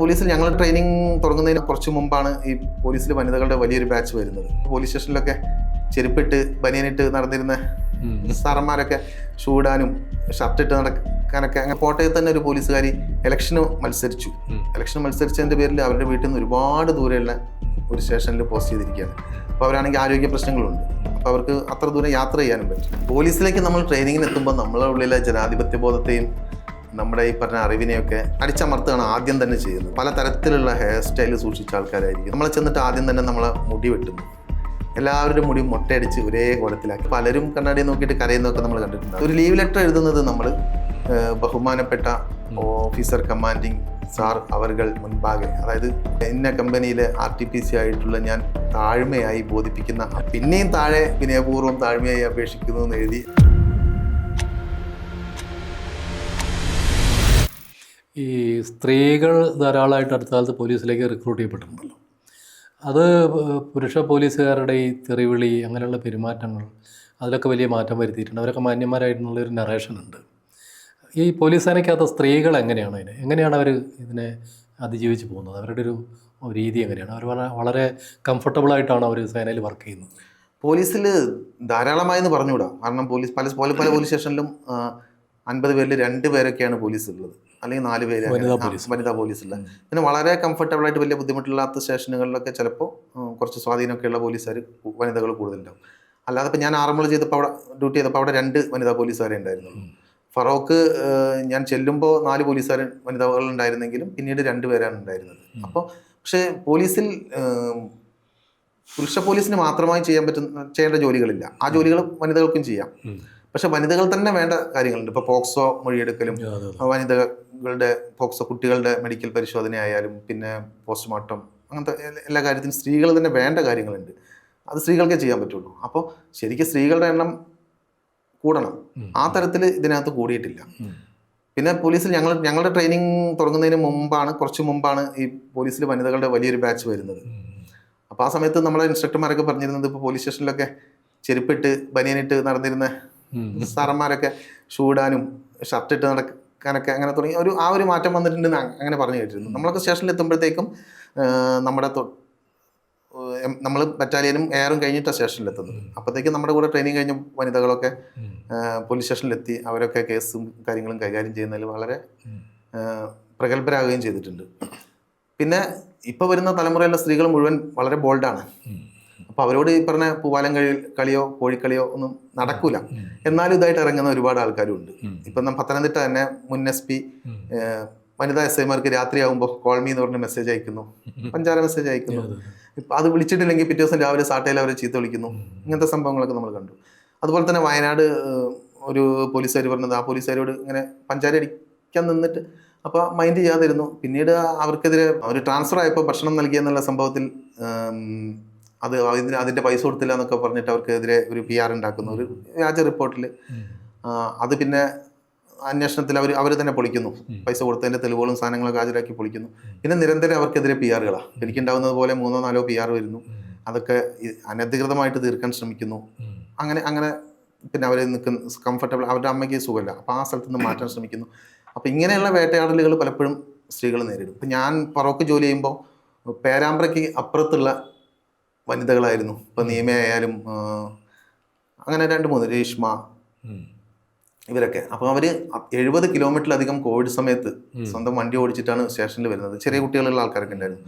പോലീസിൽ ഞങ്ങൾ ട്രെയിനിങ് തുടങ്ങുന്നതിന് കുറച്ച് മുമ്പാണ് ഈ പോലീസിൽ വനിതകളുടെ വലിയൊരു ബാച്ച് വരുന്നത്. പോലീസ് സ്റ്റേഷനിലൊക്കെ ചെരുപ്പിട്ട് ബനിയനിട്ട് നടന്നിരുന്ന സാറന്മാരൊക്കെ ഷൂടാനും ഷർട്ട് ഇട്ട് നടക്കാനൊക്കെ അങ്ങനെ കോട്ടയത്ത് തന്നെ ഒരു പോലീസുകാരി ഇലക്ഷന് മത്സരിച്ചു. ഇലക്ഷൻ മത്സരിച്ചതിന്റെ പേരിൽ അവരുടെ വീട്ടിൽ നിന്ന് ഒരുപാട് ദൂരെയുള്ള ഒരു സ്റ്റേഷനിൽ പോസ്റ്റ് ചെയ്തിരിക്കുകയാണ്. അപ്പോൾ അവരാണെങ്കിൽ ആരോഗ്യ പ്രശ്നങ്ങളുണ്ട്. അപ്പോൾ അവർക്ക് അത്ര ദൂരം യാത്ര ചെയ്യാനും പറ്റും പോലീസിലേക്ക് നമ്മൾ ട്രെയിനിങ്ങിന് എത്തുമ്പോൾ നമ്മളെ ഉള്ളിലെ ജനാധിപത്യ ബോധത്തെയും നമ്മുടെ ഈ പറഞ്ഞ അറിവിനെയൊക്കെ അടിച്ചമർത്തുകയാണ് ആദ്യം തന്നെ ചെയ്യുന്നത്. പല തരത്തിലുള്ള ഹെയർ സ്റ്റൈൽ സൂക്ഷിച്ച ആൾക്കാരായിരിക്കും. നമ്മളെ ചെന്നിട്ട് ആദ്യം തന്നെ നമ്മളെ മുടി വെട്ടുന്നു. എല്ലാവരുടെ മുടി മുട്ടയടിച്ച് ഒരേ കോലത്തിലാക്കി. പലരും കണ്ണാടി നോക്കിയിട്ട് കരയുന്നതൊക്കെ നമ്മൾ കണ്ടിട്ടുണ്ട്. ഒരു ലീവ് ലെറ്റർ എഴുതുന്നത് നമ്മൾ ബഹുമാനപ്പെട്ട ഓഫീസർ കമാൻഡിങ് സാർ അവർകൾ മുൻപാകെ അതായത് ഇന്ന കമ്പനിയിലെ ആർ ടി പി സി ആയിട്ടുള്ള ഞാൻ താഴ്മയായി ബോധിപ്പിക്കുന്ന പിന്നെയും താഴെ വിനയപൂർവം താഴ്മയായി അപേക്ഷിക്കുന്നു എന്ന് എഴുതി ഈ സ്ത്രീകൾ ധാരാളമായിട്ട് അടുത്ത കാലത്ത് പോലീസിലേക്ക് റിക്രൂട്ട് ചെയ്യപ്പെട്ടിട്ടുണ്ടല്ലോ. അത് പുരുഷ പോലീസുകാരുടെ ഈ തെറിവിളി അങ്ങനെയുള്ള പെരുമാറ്റങ്ങൾ അതിലൊക്കെ വലിയ മാറ്റം വരുത്തിയിട്ടുണ്ട്. അവരൊക്കെ മാന്യന്മാരായിട്ടുള്ളൊരു നറേഷൻ ഉണ്ട്. ഈ പോലീസ് സേനയ്ക്കകത്ത് സ്ത്രീകൾ എങ്ങനെയാണ് അതിനെ എങ്ങനെയാണ് അവർ ഇതിനെ അതിജീവിച്ച് പോകുന്നത്? അവരുടെ ഒരു രീതി എങ്ങനെയാണ്? അവർ വളരെ കംഫർട്ടബിളായിട്ടാണ് അവർ സേനയിൽ വർക്ക് ചെയ്യുന്നത്. പോലീസിൽ ധാരാളമായെന്ന് പറഞ്ഞുകൂടാ. കാരണം പോലീസ് പല പല പല പോലീസ് സ്റ്റേഷനിലും അൻപത് പേരിൽ രണ്ട് പേരൊക്കെയാണ് പോലീസ് ഉള്ളത് അല്ലെങ്കിൽ നാല് പേര് വനിതാ ആ, പോലീസ്. വനിതാ പോലീസ് ഉള്ളത് പിന്നെ വളരെ കംഫർട്ടബിൾ ആയിട്ട് വലിയ ബുദ്ധിമുട്ടില്ലാത്ത സ്റ്റേഷനുകളിലൊക്കെ ചിലപ്പോൾ കുറച്ച് സ്വാധീനമൊക്കെയുള്ള പോലീസുകാർ വനിതകൾ കൂടുതലുണ്ടാവും. അല്ലാതെ ഇപ്പം ഞാൻ ആറന്മുള ചെയ്തപ്പോൾ അവിടെ ഡ്യൂട്ടി ചെയ്തപ്പോൾ അവിടെ രണ്ട് വനിതാ പോലീസുകാരെ ഉണ്ടായിരുന്നു. ഫറോക്ക് ഞാൻ ചെല്ലുമ്പോൾ നാല് പോലീസുകാർ വനിതകൾ ഉണ്ടായിരുന്നെങ്കിലും പിന്നീട് രണ്ട് പേരാണ് ഉണ്ടായിരുന്നത്. അപ്പോൾ പക്ഷേ പോലീസിൽ പുരുഷ പോലീസിന് മാത്രമായി ചെയ്യാൻ പറ്റുന്ന ചെയ്യേണ്ട ജോലികളില്ല. ആ ജോലികൾ വനിതകൾക്കും ചെയ്യാം. പക്ഷെ വനിതകൾ തന്നെ വേണ്ട കാര്യങ്ങളുണ്ട്. ഇപ്പോൾ പോക്സോ മൊഴിയെടുക്കലും അതെ, വനിതകളുടെ പോക്സോ കുട്ടികളുടെ മെഡിക്കൽ പരിശോധനയായാലും പിന്നെ പോസ്റ്റ്മോർട്ടം അങ്ങനത്തെ എല്ലാ- കാര്യത്തിനും സ്ത്രീകൾ തന്നെ വേണ്ട കാര്യങ്ങളുണ്ട്. അത് സ്ത്രീകൾക്കേ ചെയ്യാൻ പറ്റുള്ളൂ. അപ്പോൾ ശരിക്കും സ്ത്രീകളുടെ എണ്ണം കൂടണം. ആ തരത്തിൽ ഇതിനകത്ത് കൂടിയിട്ടില്ല. പിന്നെ പോലീസിൽ ഞങ്ങൾ ഞങ്ങളുടെ ട്രെയിനിങ് തുടങ്ങുന്നതിന് മുമ്പാണ് കുറച്ച് മുമ്പാണ് ഈ പോലീസിൽ വനിതകളുടെ വലിയൊരു ബാച്ച് വരുന്നത്. അപ്പോൾ ആ സമയത്ത് നമ്മളെ ഇൻസ്ട്രക്ടർമാരൊക്കെ പറഞ്ഞിരുന്നത് ഇപ്പോൾ പോലീസ് സ്റ്റേഷനിലൊക്കെ ചെരുപ്പിട്ട് ബനിയനിട്ട് നടന്നിരുന്ന. സാറന്മാരൊക്കെ ഷൂടാനും ഷർട്ടിട്ട് നടക്കാനൊക്കെ അങ്ങനെ തുടങ്ങി ഒരു ആ ഒരു മാറ്റം വന്നിട്ടുണ്ടെന്ന് അ- അങ്ങനെ പറഞ്ഞു കേട്ടിരുന്നു. നമ്മളൊക്കെ സ്റ്റേഷനിൽ എത്തുമ്പോഴത്തേക്കും നമ്മുടെ നമ്മൾ ബറ്റാലിയനും എയറും കഴിഞ്ഞിട്ടാണ് സ്റ്റേഷനിൽ എത്തുന്നത്. അപ്പോഴത്തേക്കും നമ്മുടെ കൂടെ ട്രെയിനിങ് കഴിഞ്ഞ വനിതകളൊക്കെ പോലീസ് സ്റ്റേഷനിലെത്തി അവരൊക്കെ കേസും കാര്യങ്ങളും കൈകാര്യം ചെയ്യുന്നതിൽ വളരെ പ്രഗത്ഭരാകുകയും ചെയ്തിട്ടുണ്ട്. പിന്നെ ഇപ്പോൾ വരുന്ന തലമുറയിലെ സ്ത്രീകൾ മുഴുവൻ വളരെ ബോൾഡാണ്. അപ്പോൾ അവരോട് ഈ പറഞ്ഞ പൂവാലം കളി കളിയോ കോഴിക്കളിയോ ഒന്നും നടക്കൂല. എന്നാലും ഇതായിട്ട് ഇറങ്ങുന്ന ഒരുപാട് ആൾക്കാരും ഉണ്ട്. ഇപ്പം നമ്മ പത്തനംതിട്ട തന്നെ മുൻ എസ് പി വനിതാ എസ് ഐമാർക്ക് രാത്രിയാകുമ്പോൾ കോൾമി എന്ന് പറഞ്ഞ മെസ്സേജ് അയക്കുന്നു. പഞ്ചാര മെസ്സേജ് അയക്കുന്നു. അതെ. ഇപ്പം അത് വിളിച്ചിട്ടില്ലെങ്കിൽ പിറ്റേ ദിവസം രാവിലെ സാട്ടയിൽ അവരെ ചീത്ത വിളിക്കുന്നു. ഇങ്ങനത്തെ സംഭവങ്ങളൊക്കെ നമ്മൾ കണ്ടു. അതുപോലെ തന്നെ വയനാട് ഒരു പോലീസുകാർ പറഞ്ഞത് ആ പോലീസുകാരോട് ഇങ്ങനെ പഞ്ചാര അടിക്കാൻ നിന്നിട്ട് അപ്പോൾ മൈൻഡ് ചെയ്യാതിരുന്നു. പിന്നീട് അവർക്കെതിരെ അവർ ട്രാൻസ്ഫർ ആയപ്പോൾ ഭക്ഷണം നൽകിയെന്നുള്ള സംഭവത്തിൽ അത് അതിന് അതിന്റെ പൈസ കൊടുത്തില്ല എന്നൊക്കെ പറഞ്ഞിട്ട് അവർക്കെതിരെ ഒരു പി ആർ ഉണ്ടാക്കുന്നു ഒരു വ്യാജ റിപ്പോർട്ടിൽ. അത് പിന്നെ അന്വേഷണത്തിൽ അവർ അവർ തന്നെ പൊളിക്കുന്നു. പൈസ കൊടുത്തതിന്റെ തെളിവുകളും സാധനങ്ങളൊക്കെ ഹാജരാക്കി പൊളിക്കുന്നു. പിന്നെ നിരന്തരം അവർക്കെതിരെ പി ആറുകളാണ് എനിക്കുണ്ടാവുന്നത് പോലെ മൂന്നോ നാലോ പി ആർ വരുന്നു. അതൊക്കെ അനധികൃതമായിട്ട് തീർക്കാൻ ശ്രമിക്കുന്നു. അങ്ങനെ അങ്ങനെ പിന്നെ അവർ നിൽക്കുന്ന കംഫർട്ടബിൾ അവരുടെ അമ്മയ്ക്ക് സുഖമല്ല. അപ്പോൾ ആ സ്ഥലത്ത് നിന്ന് മാറ്റാൻ ശ്രമിക്കുന്നു. അപ്പോൾ ഇങ്ങനെയുള്ള വേട്ടയാടലുകൾ പലപ്പോഴും സ്ത്രീകൾ നേരിടും. ഇപ്പം ഞാൻ പറോക്ക് ജോലി ചെയ്യുമ്പോൾ പേരാമ്പ്രയ്ക്ക് അപ്പുറത്തുള്ള വനിതകളായിരുന്നു. ഇപ്പം നിയമയായാലും അങ്ങനെ രണ്ട് മൂന്ന് രേഷ്മ ഇവരൊക്കെ. അപ്പോൾ അവർ എഴുപത് കിലോമീറ്ററിലധികം കോവിഡ് സമയത്ത് സ്വന്തം വണ്ടി ഓടിച്ചിട്ടാണ് സ്റ്റേഷനിൽ വരുന്നത്. ചെറിയ കുട്ടികളുള്ള ആൾക്കാരൊക്കെ ഉണ്ടായിരുന്നു.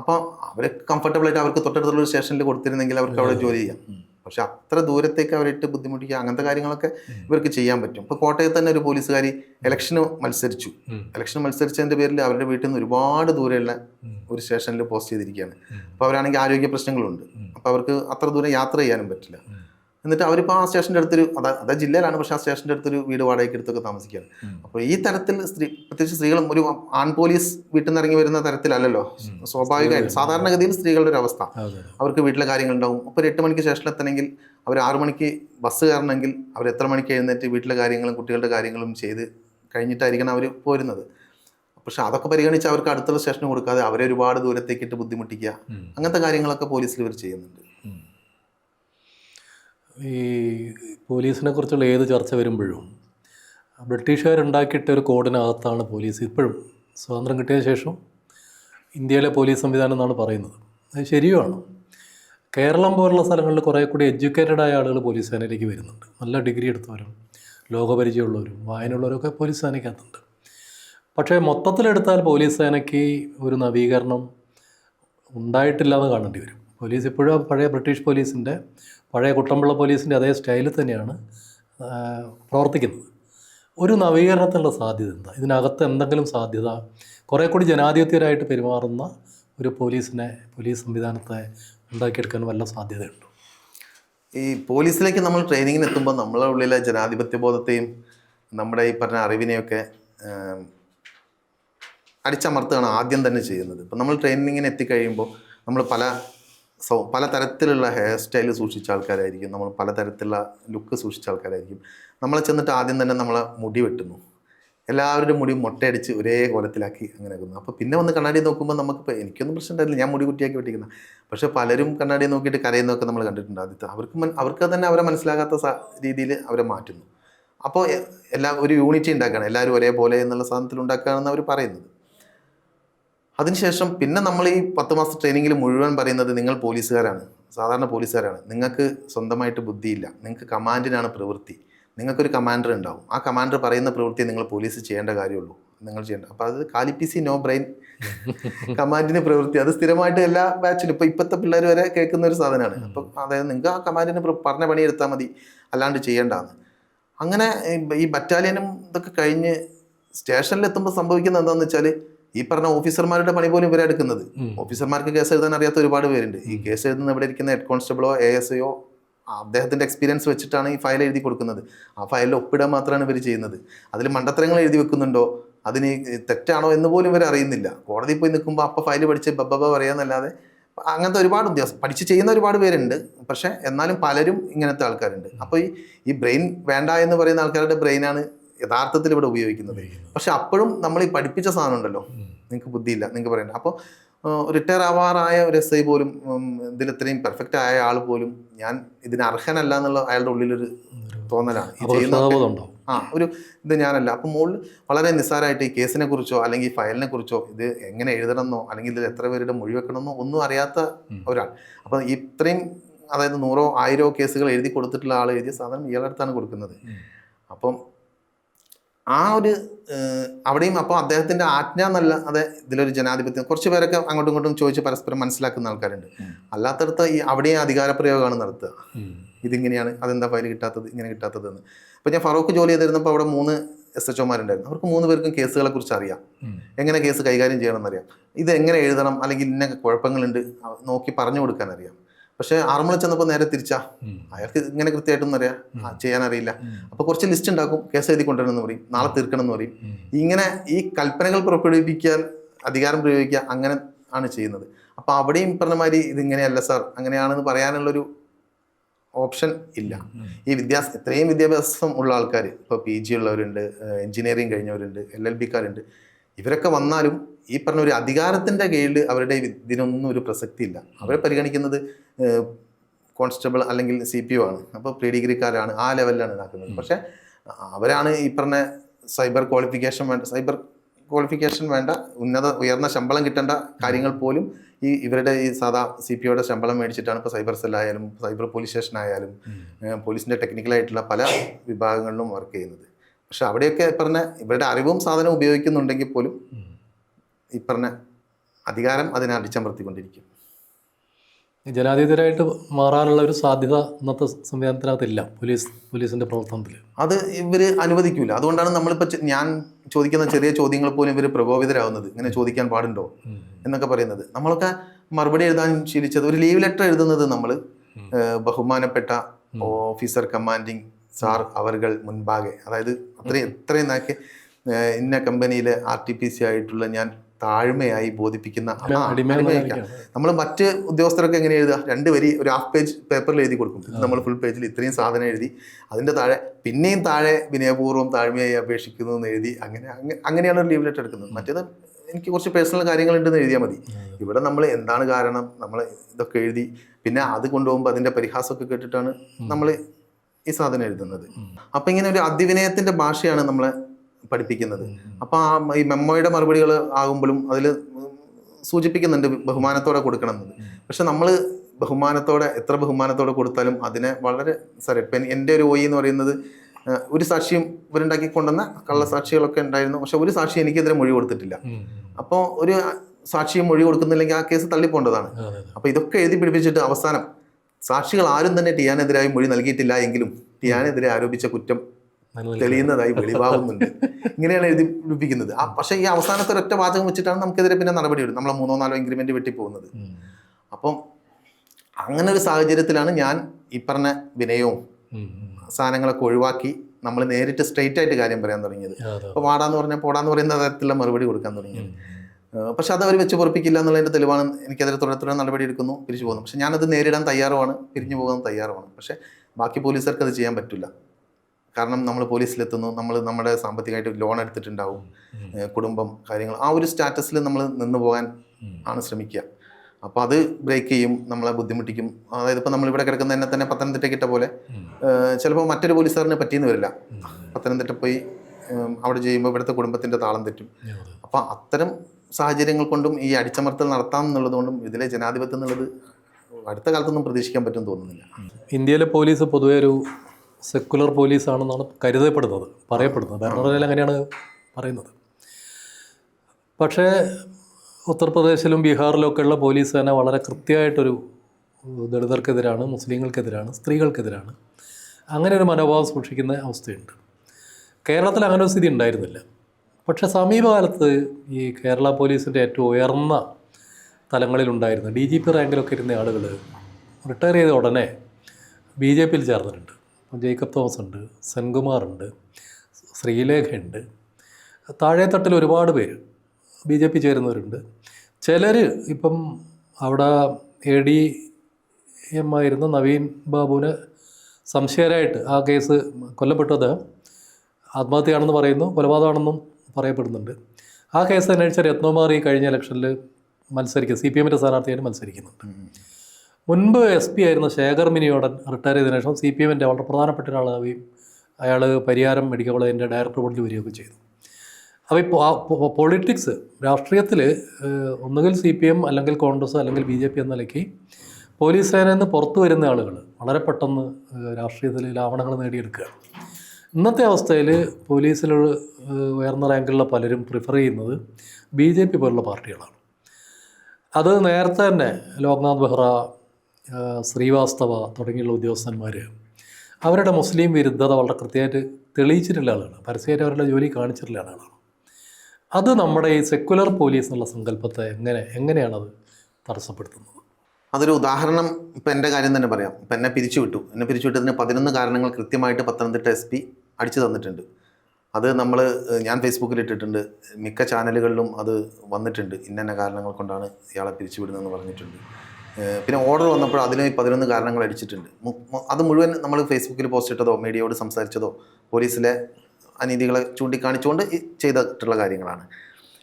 അപ്പോൾ അവരെ കംഫർട്ടബിൾ ആയിട്ട് അവർക്ക് തൊട്ടടുത്തുള്ള ഒരു സ്റ്റേഷനിൽ കൊടുത്തിരുന്നെങ്കിൽ അവർക്ക് അവിടെ ജോലി ചെയ്യാം. പക്ഷെ അത്ര ദൂരത്തേക്ക് അവരിട്ട് ബുദ്ധിമുട്ടിക്കുക അങ്ങനത്തെ കാര്യങ്ങളൊക്കെ ഇവർക്ക് ചെയ്യാൻ പറ്റും. ഇപ്പോൾ കോട്ടയത്ത് തന്നെ ഒരു പോലീസുകാരി ഇലക്ഷന് മത്സരിച്ചു. ഇലക്ഷൻ മത്സരിച്ചതിന്റെ പേരിൽ അവരുടെ വീട്ടിൽ നിന്ന് ഒരുപാട് ദൂരെയുള്ള ഒരു സ്റ്റേഷനിൽ പോസ്റ്റ് ചെയ്തിരിക്കുകയാണ്. അപ്പൊ അപ്പോൾ അവരാണെങ്കിൽ ആരോഗ്യ പ്രശ്നങ്ങളുണ്ട്. അപ്പൊ അപ്പോൾ അവർക്ക് അത്ര ദൂരം യാത്ര ചെയ്യാനും പറ്റില്ല. എന്നിട്ട് അവരിപ്പോൾ ആ സ്റ്റേഷന്റെ അടുത്തൊരു അതാ അതാ ജില്ലയിലാണ് പക്ഷേ ആ സ്റ്റേഷന്റെ അടുത്തൊരു വീട് വാടകയ്ക്ക് എടുത്തൊക്കെ താമസിക്കുകയാണ്. അപ്പോൾ ഈ തരത്തിൽ സ്ത്രീ പ്രത്യേകിച്ച് സ്ത്രീകളും ഒരു ആൺ പോലീസ് വീട്ടിൽ നിന്ന് ഇറങ്ങി വരുന്ന തരത്തിലല്ലല്ലോ. സ്വാഭാവികമായിട്ട്. സാധാരണഗതിയിൽ സ്ത്രീകളുടെ ഒരു അവസ്ഥ. അവർക്ക് വീട്ടിലെ കാര്യങ്ങളുണ്ടാവും. അപ്പോൾ ഒരു എട്ട് മണിക്ക് സ്റ്റേഷനിൽ എത്തണമെങ്കിൽ അവർ ആറു മണിക്ക് ബസ് കയറണമെങ്കിൽ അവർ എത്ര മണിക്ക് എഴുന്നേറ്റ് വീട്ടിലെ കാര്യങ്ങളും കുട്ടികളുടെ കാര്യങ്ങളും ചെയ്ത് കഴിഞ്ഞിട്ടായിരിക്കണം അവർ പോരുന്നത്. പക്ഷെ അതൊക്കെ പരിഗണിച്ച് അവർക്ക് അടുത്തുള്ള സ്റ്റേഷന് കൊടുക്കാതെ അവരെ ഒരുപാട് ദൂരത്തേക്കിട്ട് ബുദ്ധിമുട്ടിക്കുക അങ്ങനത്തെ കാര്യങ്ങളൊക്കെ പോലീസിൽ ഇവർ ചെയ്യുന്നുണ്ട്. ഈ പോലീസിനെ കുറിച്ചുള്ള ഏത് ചർച്ച വരുമ്പോഴും ബ്രിട്ടീഷുകാരുണ്ടാക്കിയിട്ട ഒരു കോഡിനകത്താണ് പോലീസ് ഇപ്പോഴും സ്വാതന്ത്ര്യം കിട്ടിയ ശേഷം ഇന്ത്യയിലെ പോലീസ് സംവിധാനം എന്നാണ് പറയുന്നത്. അത് ശരിയുമാണ്. കേരളം പോലുള്ള സ്ഥലങ്ങളിൽ കുറേ കൂടി എഡ്യൂക്കേറ്റഡ് ആയ ആളുകൾ പോലീസ് സേനയിലേക്ക് വരുന്നുണ്ട്. നല്ല ഡിഗ്രി എടുത്തവരും ലോകപരിചയമുള്ളവരും വായനയുള്ളവരൊക്കെ പോലീസ് സേനയ്ക്കകത്തുണ്ട്. പക്ഷേ മൊത്തത്തിലെടുത്താൽ പോലീസ് സേനയ്ക്ക് ഒരു നവീകരണം ഉണ്ടായിട്ടില്ല എന്ന് കാണേണ്ടി വരും. പോലീസ് ഇപ്പോഴും പഴയ ബ്രിട്ടീഷ് പോലീസിന്റെ പഴയ കുട്ടമ്പിള്ള പോലീസിന്റെ അതേ സ്റ്റൈലിൽ തന്നെയാണ് പ്രവർത്തിക്കുന്നത്. ഒരു നവീകരണത്തിനുള്ള സാധ്യത എന്താ? ഇതിനകത്ത് എന്തെങ്കിലും സാധ്യത? കുറേ കൂടി ജനാധിപത്യരായിട്ട് പെരുമാറുന്ന ഒരു പോലീസിനെ പോലീസ് സംവിധാനത്തെ ഉണ്ടാക്കിയെടുക്കാൻ വല്ല സാധ്യതയുണ്ട്? ഈ പോലീസിലേക്ക് നമ്മൾ ട്രെയിനിങ്ങിന് എത്തുമ്പോൾ നമ്മളെ ഉള്ളിലെ ജനാധിപത്യ ബോധത്തെയും നമ്മുടെ ഈ പറഞ്ഞ അറിവിനെയൊക്കെ അടിച്ചമർത്തുകയാണ് ആദ്യം തന്നെ ചെയ്യുന്നത്. ഇപ്പം നമ്മൾ ട്രെയിനിങ്ങിന് എത്തിക്കഴിയുമ്പോൾ നമ്മൾ പല സൗ പലതരത്തിലുള്ള ഹെയർ സ്റ്റൈൽ സൂക്ഷിച്ച ആൾക്കാരായിരിക്കും. നമ്മൾ പലതരത്തിലുള്ള ലുക്ക് സൂക്ഷിച്ച ആൾക്കാരായിരിക്കും. നമ്മൾ ചെന്നിട്ട് ആദ്യം തന്നെ നമ്മളെ മുടി വെട്ടുന്നു. എല്ലാവരുടെയും മുടി മുട്ടയടിച്ച് ഒരേ കോലത്തിലാക്കി അങ്ങനെ വെക്കുന്നു. അപ്പോൾ പിന്നെ വന്ന് കണ്ണാടി നോക്കുമ്പോൾ നമുക്ക് എനിക്കൊന്നും പ്രശ്നം ഉണ്ടായില്ല ഞാൻ മുടി കുട്ടിയാക്കി വെട്ടിക്കുന്ന. പക്ഷേ പലരും കണ്ണാടി നോക്കിയിട്ട് കരയുന്നതൊക്കെ നമ്മൾ കണ്ടിട്ടുണ്ട് ആദ്യത്തെ. അവർക്ക് അവർക്ക് തന്നെ അവരെ മനസ്സിലാകാത്ത രീതിയിൽ അവരെ മാറ്റുന്നു. അപ്പോൾ എല്ലാ ഒരു യൂണിറ്റി ഉണ്ടാക്കുകയാണ്. എല്ലാവരും ഒരേപോലെ എന്നുള്ള സാധനത്തിൽ ഉണ്ടാക്കുകയാണെന്ന് അവർ പറയുന്നത്. അതിനുശേഷം പിന്നെ നമ്മൾ ഈ പത്ത് മാസത്തെ ട്രെയിനിങ്ങിൽ മുഴുവൻ പറയുന്നത് നിങ്ങൾ പോലീസുകാരാണ്. സാധാരണ പോലീസുകാരാണ്. നിങ്ങൾക്ക് സ്വന്തമായിട്ട് ബുദ്ധിയില്ല. നിങ്ങൾക്ക് കമാൻഡിനാണ് പ്രവൃത്തി. നിങ്ങൾക്കൊരു കമാൻഡർ ഉണ്ടാവും. ആ കമാൻഡർ പറയുന്ന പ്രവൃത്തി നിങ്ങൾ പോലീസ് ചെയ്യേണ്ട കാര്യമുള്ളൂ. നിങ്ങൾ ചെയ്യേണ്ട. അപ്പോൾ അത് കാലിപ്പിസി നോ ബ്രെയിൻ കമാൻഡിന് പ്രവൃത്തി. അത് സ്ഥിരമായിട്ട് എല്ലാ ബാച്ചിലും ഇപ്പോൾ ഇപ്പോഴത്തെ പിള്ളേർ വരെ കേൾക്കുന്ന ഒരു സാധനമാണ്. അപ്പം അതായത് നിങ്ങൾക്ക് ആ കമാൻഡിന് പറഞ്ഞ പണിയെടുത്താൽ മതി. അല്ലാണ്ട് ചെയ്യേണ്ടതാണ് അങ്ങനെ ഈ- ഈ ബറ്റാലിയനും ഇതൊക്കെ കഴിഞ്ഞ് സ്റ്റേഷനിൽ എത്തുമ്പോൾ സംഭവിക്കുന്നത് എന്താണെന്ന് വെച്ചാൽ ഈ പറഞ്ഞ ഓഫീസർമാരുടെ പണി പോലും ഇവരെ എടുക്കുന്നത്. ഓഫീസർമാർക്ക് കേസ് എഴുതാൻ അറിയാത്ത ഒരുപാട് പേരുണ്ട്. ഈ കേസ് എഴുതുന്ന ഇവിടെ ഇരിക്കുന്ന ഹെഡ് കോൺസ്റ്റബിളോ എ എസ് ഐയോ അദ്ദേഹത്തിന്റെ എക്സ്പീരിയൻസ് വെച്ചിട്ടാണ് ഈ ഫയൽ എഴുതി കൊടുക്കുന്നത്. ആ ഫയലിൽ ഒപ്പിടാൻ മാത്രമാണ് ഇവർ ചെയ്യുന്നത്. അതിൽ മണ്ടത്തരങ്ങൾ എഴുതി വെക്കുന്നുണ്ടോ? അതിന് തെറ്റാണോ എന്ന് പോലും ഇവർ അറിയുന്നില്ല. കോടതി പോയി നിൽക്കുമ്പോൾ അപ്പം ഫയൽ പഠിച്ച് ബബ്ബ പറയാന്നല്ലാതെ അങ്ങനത്തെ ഒരുപാട് ഉദ്യോഗസ്ഥ പഠിച്ച് ചെയ്യുന്ന ഒരുപാട് പേരുണ്ട്. പക്ഷേ എന്നാലും പലരും ഇങ്ങനത്തെ ആൾക്കാരുണ്ട്. അപ്പോൾ ഈ ഈ ബ്രെയിൻ വേണ്ട എന്ന് പറയുന്ന ആൾക്കാരുടെ ബ്രെയിനാണ് യഥാർത്ഥത്തിൽ ഇവിടെ ഉപയോഗിക്കുന്നത്. പക്ഷെ അപ്പോഴും നമ്മൾ ഈ പഠിപ്പിച്ച സാധനം ഉണ്ടല്ലോ നിങ്ങൾക്ക് ബുദ്ധിയില്ല നിങ്ങൾക്ക് പറയണ്ട. അപ്പോൾ റിട്ടയർ ആവാറായ ഒരു എസ് ഐ പോലും ഇതിൽ ഇത്രയും പെർഫെക്റ്റ് ആയ ആൾ പോലും ഞാൻ ഇതിന് അർഹനല്ല എന്നുള്ള അയാളുടെ ഉള്ളിലൊരു തോന്നലാണ്. ആ ഒരു ഇത് ഞാനല്ല. അപ്പം മുകളിൽ വളരെ നിസ്സാരമായിട്ട് ഈ കേസിനെ കുറിച്ചോ അല്ലെങ്കിൽ ഫയലിനെ കുറിച്ചോ ഇത് എങ്ങനെ എഴുതണമെന്നോ അല്ലെങ്കിൽ ഇതിൽ എത്ര പേരുടെ മൊഴി വെക്കണമെന്നോ ഒന്നും അറിയാത്ത ഒരാൾ. അപ്പം ഇത്രയും അതായത് നൂറോ ആയിരോ കേസുകൾ എഴുതി കൊടുത്തിട്ടുള്ള ആൾ എഴുതിയ സാധനം ഇയാളുടെ അടുത്താണ് കൊടുക്കുന്നത്. അപ്പം ആ ഒരു അവിടെയും അപ്പോൾ അദ്ദേഹത്തിന്റെ ആജ്ഞ എന്നല്ല അതെ ഇതിലൊരു ജനാധിപത്യം. കുറച്ച് പേരൊക്കെ അങ്ങോട്ടും ഇങ്ങോട്ടും ചോദിച്ച് പരസ്പരം മനസ്സിലാക്കുന്ന ആൾക്കാരുണ്ട്. അല്ലാത്തടത്ത് ഈ അവിടെയും അധികാരപ്രയോഗമാണ് നടത്തുക. ഇതിങ്ങനെയാണ് അതെന്താ ഫയൽ കിട്ടാത്തത് ഇങ്ങനെ കിട്ടാത്തത് എന്ന് അപ്പോൾ ഞാൻ ഫറൂഖ് ജോലി ചെയ്തിരുന്നപ്പോൾ അവിടെ മൂന്ന് എസ് എച്ച് ഒമാരുണ്ടായിരുന്നു അവർക്ക് മൂന്ന് പേർക്കും കേസുകളെ കുറിച്ച് അറിയാം എങ്ങനെ കേസ് കൈകാര്യം ചെയ്യണമെന്ന് അറിയാം ഇത് എങ്ങനെ എഴുതണം അല്ലെങ്കിൽ ഇന്ന കുഴപ്പങ്ങളുണ്ട് നോക്കി പറഞ്ഞു കൊടുക്കാൻ അറിയാം പക്ഷേ ആറന്മുള ചെന്നപ്പോൾ നേരെ തിരിച്ചാ. അയാൾക്ക് ഇങ്ങനെ കൃത്യമായിട്ടൊന്നും അറിയാം. ചെയ്യാൻ അറിയില്ല അപ്പൊ കുറച്ച് ലിസ്റ്റ് ഉണ്ടാക്കും. കേസ് എഴുതി കൊണ്ടുവരണം എന്ന് പറയും. നാളെ തീർക്കണം എന്ന് പറയും. ഇങ്ങനെ ഈ കൽപ്പനകൾ പുറപ്പെടുവിപ്പിക്കാൻ അധികാരം പ്രയോഗിക്കുക അങ്ങനെ ആണ് ചെയ്യുന്നത്. അപ്പൊ അവിടെയും പറഞ്ഞമാതിരി പറഞ്ഞ മാതിരി ഇതിങ്ങനെയല്ല സാർ. അങ്ങനെയാണെന്ന് പറയാനുള്ളൊരു ഓപ്ഷൻ ഇല്ല. ഈ വിദ്യാഭ്യാസം ഇത്രയും വിദ്യാഭ്യാസം ഉള്ള ആൾക്കാർ ഇപ്പോൾ പി ജി ഉള്ളവരുണ്ട് എഞ്ചിനീയറിങ് കഴിഞ്ഞവരുണ്ട് എൽ എൽ ബിക്കാരുണ്ട് ഇവരൊക്കെ വന്നാലും ഈ പറഞ്ഞ ഒരു അധികാരത്തിന്റെ കീഴിൽ അവരുടെ ഇതിനൊന്നും ഒരു പ്രസക്തി ഇല്ല അവരെ പരിഗണിക്കുന്നത് കോൺസ്റ്റബിൾ അല്ലെങ്കിൽ സി പി ഒ ആണ്. അപ്പോൾ പ്രീ ഡിഗ്രിക്കാരാണ് ആ ലെവലിലാണ് ഇതാക്കുന്നത്. പക്ഷേ അവരാണ് ഈ പറഞ്ഞ സൈബർ ക്വാളിഫിക്കേഷൻ വേണ്ട സൈബർ ക്വാളിഫിക്കേഷൻ വേണ്ട ഉന്നത ഉയർന്ന ശമ്പളം കിട്ടേണ്ട കാര്യങ്ങൾ പോലും ഈ ഇവരുടെ ഈ സാധാ സി പി ഒയുടെ ശമ്പളം മേടിച്ചിട്ടാണ് ഇപ്പോൾ സൈബർ സെല്ലായാലും സൈബർ പോലീസ് സ്റ്റേഷൻ ആയാലും ഏഹ് പോലീസിന്റെ ടെക്നിക്കലായിട്ടുള്ള പല വിഭാഗങ്ങളിലും വർക്ക് ചെയ്യുന്നത്. പക്ഷെ അവിടെയൊക്കെ പറഞ്ഞ ഇവരുടെ അറിവും സാധനവും ഉപയോഗിക്കുന്നുണ്ടെങ്കിൽ പോലും ഈ പറഞ്ഞ അധികാരം അതിനെ അടിച്ചമർത്തിക്കൊണ്ടിരിക്കും. ജനാധിപത്യരായിട്ട് മാറാനുള്ള ഒരു സാധ്യത ഇന്നത്തെ സംവിധാനത്തിനകത്തില്ല പോലീസ് പോലീസിന്റെ പ്രവർത്തനത്തിൽ. അത് ഇവർ അനുവദിക്കൂല. അതുകൊണ്ടാണ് നമ്മളിപ്പോൾ ഞാൻ ചോദിക്കുന്ന ചെറിയ ചോദ്യങ്ങൾ പോലും ഇവർ പ്രകോപിതരാകുന്നത് ഇങ്ങനെ ചോദിക്കാൻ പാടുണ്ടോ? എന്നൊക്കെ പറയുന്നത്. നമ്മളൊക്കെ മറുപടി എഴുതാൻ ശീലിച്ചത് ഒരു ലീവ് ലെറ്റർ എഴുതുന്നത് നമ്മൾ ബഹുമാനപ്പെട്ട ഓഫീസർ കമാൻഡിങ് സാർ അവർകൾ മുൻപാകെ. അതായത് അത്രയും എത്രയും നാക്കി ഇന്ന കമ്പനിയിലെ ആർ ടി പി സി ആയിട്ടുള്ള ഞാൻ താഴ്മയായി ബോധിപ്പിക്കുന്ന അടിമയായിരിക്കാം. നമ്മൾ മറ്റ് ഉദ്യോഗസ്ഥരൊക്കെ എങ്ങനെ എഴുതുക? രണ്ട് വരി ഒരു ഹാഫ് പേജ് പേപ്പറിൽ എഴുതി കൊടുക്കും. നമ്മൾ ഫുൾ പേജിൽ ഇത്രയും സാധനം എഴുതി അതിന്റെ താഴെ പിന്നെയും താഴെ വിനയപൂർവം താഴ്മയായി അപേക്ഷിക്കുന്നു എന്ന് എഴുതി അങ്ങനെ അങ്ങനെയാണ് ഒരു ലീവ് ലെറ്റർ എടുക്കുന്നത് മറ്റേത് എനിക്ക് കുറച്ച് പേഴ്സണൽ കാര്യങ്ങളുണ്ടെന്ന് എഴുതിയാൽ മതി. ഇവിടെ നമ്മൾ എന്താണ് കാരണം? നമ്മൾ ഇതൊക്കെ എഴുതി പിന്നെ അത് കൊണ്ടുപോകുമ്പോൾ അതിന്റെ പരിഹാസമൊക്കെ കേട്ടിട്ടാണ് നമ്മൾ ഈ സാധനം എഴുതുന്നത്. അപ്പം ഇങ്ങനെ ഒരു അതിവിനയത്തിന്റെ ഭാഷയാണ് നമ്മളെ പഠിപ്പിക്കുന്നത്. അപ്പോൾ ആ ഈ മെമ്മോയുടെ മറുപടികൾ ആകുമ്പോഴും അതിൽ സൂചിപ്പിക്കുന്നുണ്ട് ബഹുമാനത്തോടെ കൊടുക്കണം കൊടുക്കണമെന്ന് പക്ഷെ നമ്മൾ ബഹുമാനത്തോടെ എത്ര ബഹുമാനത്തോടെ കൊടുത്താലും അതിനെ വളരെ സാറി ഇപ്പം എന്റെ ഒരു ഒയി എന്ന് പറയുന്നത് ഒരു സാക്ഷിയും ഇവരുണ്ടാക്കി കൊണ്ടുവന്ന കള്ളസാക്ഷികളൊക്കെ ഉണ്ടായിരുന്നു. പക്ഷെ ഒരു സാക്ഷി എനിക്കെതിരെ മൊഴി കൊടുത്തിട്ടില്ല. അപ്പോൾ ഒരു സാക്ഷിയും മൊഴി കൊടുക്കുന്നില്ലെങ്കിൽ ആ കേസ് തള്ളിപ്പോണ്ടതാണ്. അപ്പോൾ ഇതൊക്കെ എഴുതി പിടിപ്പിച്ചിട്ട് അവസാനം സാക്ഷികൾ ആരും തന്നെ ടിയാനെതിരായി മൊഴി നൽകിയിട്ടില്ല എങ്കിലും ടിയാനെതിരെ ആരോപിച്ച കുറ്റം. തെളിയുന്നതായി വെളിവാകുന്നുണ്ട്. ഇങ്ങനെയാണ് എഴുതി പിടിപ്പിക്കുന്നത്. ആ പക്ഷേ ഈ അവസാനത്തെ ഒരൊറ്റ വാചകം വെച്ചിട്ടാണ് നമുക്കെതിരെ പിന്നെ നടപടി വരും. നമ്മളെ മൂന്നോ നാലോ ഇൻക്രിമെന്റ് വെട്ടിപ്പോകുന്നത്. അപ്പം അങ്ങനെ ഒരു സാഹചര്യത്തിലാണ് ഞാൻ ഈ പറഞ്ഞ വിനയവും. സാധനങ്ങളൊക്കെ ഒഴിവാക്കി നമ്മൾ നേരിട്ട് സ്ട്രെയിറ്റ് ആയിട്ട് കാര്യം പറയാൻ തുടങ്ങിയത്. അപ്പോൾ വാടാന്ന് പറഞ്ഞാൽ പോടാന്ന് പറയുന്ന തരത്തിലുള്ള മറുപടി കൊടുക്കാൻ തുടങ്ങിയത്. പക്ഷെ അത് അവർ വെച്ച് പൊറപ്പിക്കില്ല എന്നുള്ളതിന്റെ തെളിവാണ് എനിക്കെതിരെ തുടരെ തുടരെ നടപടി എടുക്കുന്നു പിരിച്ചു പോകുന്നു. പക്ഷെ ഞാനത് നേരിടാൻ തയ്യാറുമാണ് പിരിഞ്ഞു പോകാൻ തയ്യാറുമാണ്. പക്ഷെ ബാക്കി പോലീസുകാർക്ക് അത് ചെയ്യാൻ പറ്റില്ല. കാരണം നമ്മൾ പോലീസിലെത്തുന്നു നമ്മൾ നമ്മുടെ സാമ്പത്തികമായിട്ട് ലോൺ എടുത്തിട്ടുണ്ടാവും. കുടുംബം കാര്യങ്ങൾ ആ ഒരു സ്റ്റാറ്റസിൽ നമ്മൾ നിന്ന് പോകാൻ ആണ് ശ്രമിക്കുക. അപ്പോൾ അത് ബ്രേക്ക് ചെയ്യും നമ്മളെ ബുദ്ധിമുട്ടിക്കും. അതായത് ഇപ്പോൾ നമ്മളിവിടെ കിടക്കുന്ന എന്നെ തന്നെ പത്തനംതിട്ട കിട്ട പോലെ. ചിലപ്പോൾ മറ്റൊരു പോലീസുകാരന് പറ്റിയെന്ന് വരില്ല. പത്തനംതിട്ട പോയി അവിടെ ചെയ്യുമ്പോൾ ഇവിടുത്തെ കുടുംബത്തിന്റെ താളം തെറ്റും. അപ്പോൾ അത്തരം സാഹചര്യങ്ങൾ കൊണ്ടും ഈ അടിച്ചമർത്തൽ നടത്താം എന്നുള്ളത് കൊണ്ടും ഇതിലെ ജനാധിപത്യം എന്നുള്ളത് അടുത്ത കാലത്തൊന്നും പ്രതീക്ഷിക്കാൻ പറ്റും തോന്നുന്നില്ല. ഇന്ത്യയിലെ പോലീസ് പൊതുവെ ഒരു സെക്കുലർ പോലീസാണെന്നാണ് കരുതപ്പെടുന്നത് പറയപ്പെടുന്നത്. ഭരണഘടനയിൽ അങ്ങനെയാണ് പറയുന്നത്. പക്ഷേ ഉത്തർപ്രദേശിലും ബീഹാറിലും ഒക്കെയുള്ള പോലീസ് തന്നെ വളരെ കൃത്യമായിട്ടൊരു ദളിതർക്കെതിരാണ് മുസ്ലിങ്ങൾക്കെതിരാണ് സ്ത്രീകൾക്കെതിരാണ് അങ്ങനെ ഒരു മനോഭാവം സൂക്ഷിക്കുന്ന അവസ്ഥയുണ്ട്. കേരളത്തിൽ അങ്ങനെ ഒരു സ്ഥിതി ഉണ്ടായിരുന്നില്ല. പക്ഷേ സമീപകാലത്ത് ഈ കേരള പോലീസിന്റെ ഏറ്റവും ഉയർന്ന തലങ്ങളിലുണ്ടായിരുന്ന ഡി ജി പി റാങ്കിലൊക്കെ ഇരുന്ന ആളുകൾ റിട്ടയർ ചെയ്ത ഉടനെ ബി ജെ പിയിൽ ചേർന്നിട്ടുണ്ട്. ജേക്കബ് തോമസ് ഉണ്ട് സെൻകുമാറുണ്ട് ശ്രീലേഖയുണ്ട്. താഴെത്തട്ടിൽ ഒരുപാട് പേര് ബി ജെ പി ചേരുന്നവരുണ്ട്. ചിലർ ഇപ്പം അവിടെ എ ഡി എം ആയിരുന്ന നവീൻ ബാബുവിന് സംശയരായിട്ട് ആ കേസ് കൊല്ലപ്പെട്ടത് ആത്മഹത്യയാണെന്ന് പറയുന്നു കൊലപാതകമാണെന്നും പറയപ്പെടുന്നുണ്ട്. ആ കേസ് അന്വേഷിച്ച രത്നകുമാർ ഈ കഴിഞ്ഞ ഇലക്ഷനിൽ മത്സരിക്കുക സി പി എമ്മിന്റെ സ്ഥാനാർത്ഥിയായിട്ട് മത്സരിക്കുന്നുണ്ട്. മുൻപ് എസ് പി ആയിരുന്ന ശേഖർ മിനിയോടൻ റിട്ടയർ ചെയ്തതിനു ശേഷം സി പി എമ്മിന്റെ വളരെ പ്രധാനപ്പെട്ട ഒരാളാവുകയും അയാൾ പരിഹാരം മെഡിക്കൽ കോളേജിന്റെ ഡയറക്ടർ ബോർഡിൽ വരികയൊക്കെ ചെയ്തു. അപ്പോൾ ഇപ്പോൾ പൊളിറ്റിക്സ് രാഷ്ട്രീയത്തിൽ ഒന്നുകിൽ സി പി എം അല്ലെങ്കിൽ കോൺഗ്രസ് അല്ലെങ്കിൽ ബി ജെ പി എന്ന നിലയ്ക്ക് പോലീസ് സേനയിൽ നിന്ന് പുറത്തു വരുന്ന ആളുകൾ വളരെ പെട്ടെന്ന് രാഷ്ട്രീയത്തിൽ ലാവണങ്ങൾ നേടിയെടുക്കുക ഇന്നത്തെ അവസ്ഥയിൽ പോലീസിൽ ഉയർന്ന റാങ്കിലുള്ള പലരും പ്രിഫർ ചെയ്യുന്നത് ബി ജെ പി പോലുള്ള പാർട്ടികളാണ്. അത് നേരത്തെ തന്നെ ലോക്നാഥ് ബെഹ്റ ശ്രീവാസ്തവ തുടങ്ങിയുള്ള ഉദ്യോഗസ്ഥന്മാർ അവരുടെ മുസ്ലിം വിരുദ്ധത വളരെ കൃത്യമായിട്ട് തെളിയിച്ചിട്ടുള്ള ആളാണ്. പരസ്യമായിട്ട് അവരുടെ ജോലി കാണിച്ചിട്ടുള്ള ആളാണ്. അത് നമ്മുടെ ഈ സെക്കുലർ പോലീസ് എന്നുള്ള സങ്കല്പത്തെ എങ്ങനെ എങ്ങനെയാണത് തടസ്സപ്പെടുത്തുന്നത്? അതൊരു ഉദാഹരണം ഇപ്പം എന്റെ കാര്യം തന്നെ പറയാം. ഇപ്പം എന്നെ പിരിച്ചുവിട്ടു എന്നെ പിരിച്ചുവിട്ടതിന് പതിനൊന്ന് കാരണങ്ങൾ കൃത്യമായിട്ട് പത്തനംതിട്ട എസ് പി അടിച്ചു തന്നിട്ടുണ്ട്. അത് നമ്മൾ ഞാൻ ഫേസ്ബുക്കിൽ ഇട്ടിട്ടുണ്ട്. മിക്ക ചാനലുകളിലും അത് വന്നിട്ടുണ്ട്. ഇന്ന കാരണങ്ങൾ കൊണ്ടാണ് ഇയാളെ പിരിച്ചുവിടുന്നതെന്ന് പറഞ്ഞിട്ടുണ്ട്. പിന്നെ ഓർഡർ വന്നപ്പോൾ അതിന് പതിനൊന്ന് കാരണങ്ങൾ അടിച്ചിട്ടുണ്ട്. അത് മുഴുവൻ നമ്മൾ ഫേസ്ബുക്കിൽ പോസ്റ്റ് ഇട്ടതോ മീഡിയയോട് സംസാരിച്ചതോ പോലീസിലെ അനീതികളെ ചൂണ്ടിക്കാണിച്ചുകൊണ്ട് ചെയ്തിട്ടുള്ള കാര്യങ്ങളാണ്.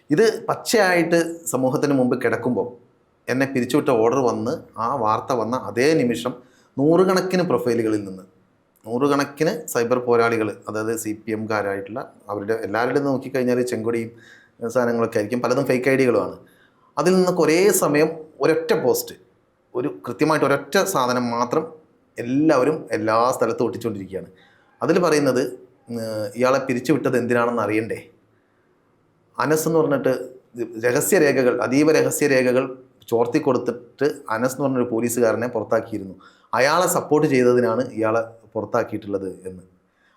ഇത് പച്ചയായിട്ട് സമൂഹത്തിന് മുമ്പ് കിടക്കുമ്പോൾ എന്നെ പിരിച്ചുവിട്ട ഓർഡർ വന്ന് ആ വാർത്ത വന്ന അതേ നിമിഷം നൂറുകണക്കിന് പ്രൊഫൈലുകളിൽ നിന്ന് നൂറുകണക്കിന് സൈബർ പോരാളികൾ അതായത് സി പി എംകാരായിട്ടുള്ള അവരുടെ എല്ലാവരുടെയും നോക്കിക്കഴിഞ്ഞാൽ ചെങ്കൊടിയും സാധനങ്ങളൊക്കെ ആയിരിക്കും പലതും ഫേക്ക് ഐ ഡികളുമാണ് അതിൽ നിന്നൊക്കെ ഒരേ സമയം ഒരൊറ്റ പോസ്റ്റ് ഒരു കൃത്യമായിട്ട് ഒരൊറ്റ സാധനം മാത്രം എല്ലാവരും എല്ലാ സ്ഥലത്തും ഒട്ടിച്ചുകൊണ്ടിരിക്കുകയാണ്. അതിൽ പറയുന്നത് ഇയാളെ പിരിച്ചുവിട്ടത് എന്തിനാണെന്ന് അറിയണ്ടേ? അനസ് എന്ന് പറഞ്ഞിട്ട് രഹസ്യരേഖകൾ അതീവ രഹസ്യരേഖകൾ ചോർത്തി കൊടുത്തിട്ട് അനസ് എന്ന് പറഞ്ഞൊരു പോലീസുകാരനെ പുറത്താക്കിയിരുന്നു. അയാളെ സപ്പോർട്ട് ചെയ്തതിനാണ് ഇയാളെ പുറത്താക്കിയിട്ടുള്ളത് എന്ന്.